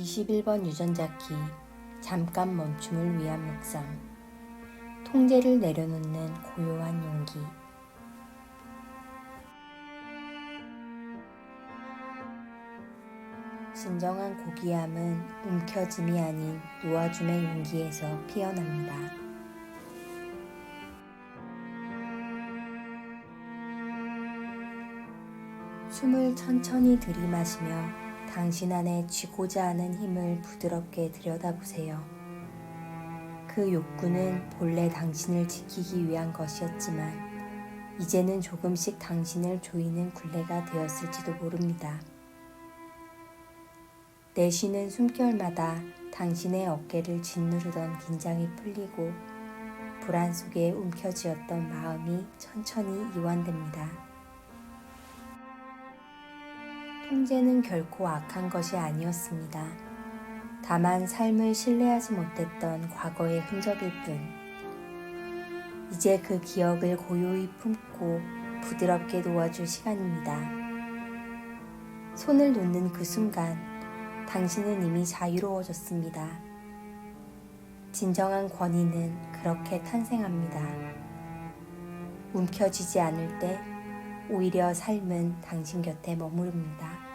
21번 유전자 키 잠깐 멈춤을 위한 묵상 통제를 내려놓는 고요한 용기 진정한 고귀함은 움켜짐이 아닌 놓아줌의 용기에서 피어납니다. 숨을 천천히 들이마시며 당신 안에 쥐고자 하는 힘을 부드럽게 들여다보세요. 그 욕구는 본래 당신을 지키기 위한 것이었지만, 이제는 조금씩 당신을 조이는 굴레가 되었을지도 모릅니다. 내쉬는 숨결마다 당신의 어깨를 짓누르던 긴장이 풀리고, 불안 속에 움켜쥐었던 마음이 천천히 이완됩니다. 통제는 결코 악한 것이 아니었습니다. 다만 삶을 신뢰하지 못했던 과거의 흔적일 뿐. 이제 그 기억을 고요히 품고 부드럽게 놓아줄 시간입니다. 손을 놓는 그 순간, 당신은 이미 자유로워졌습니다. 진정한 권위는 그렇게 탄생합니다. 움켜쥐지 않을 때 오히려 삶은 당신 곁에 머무릅니다.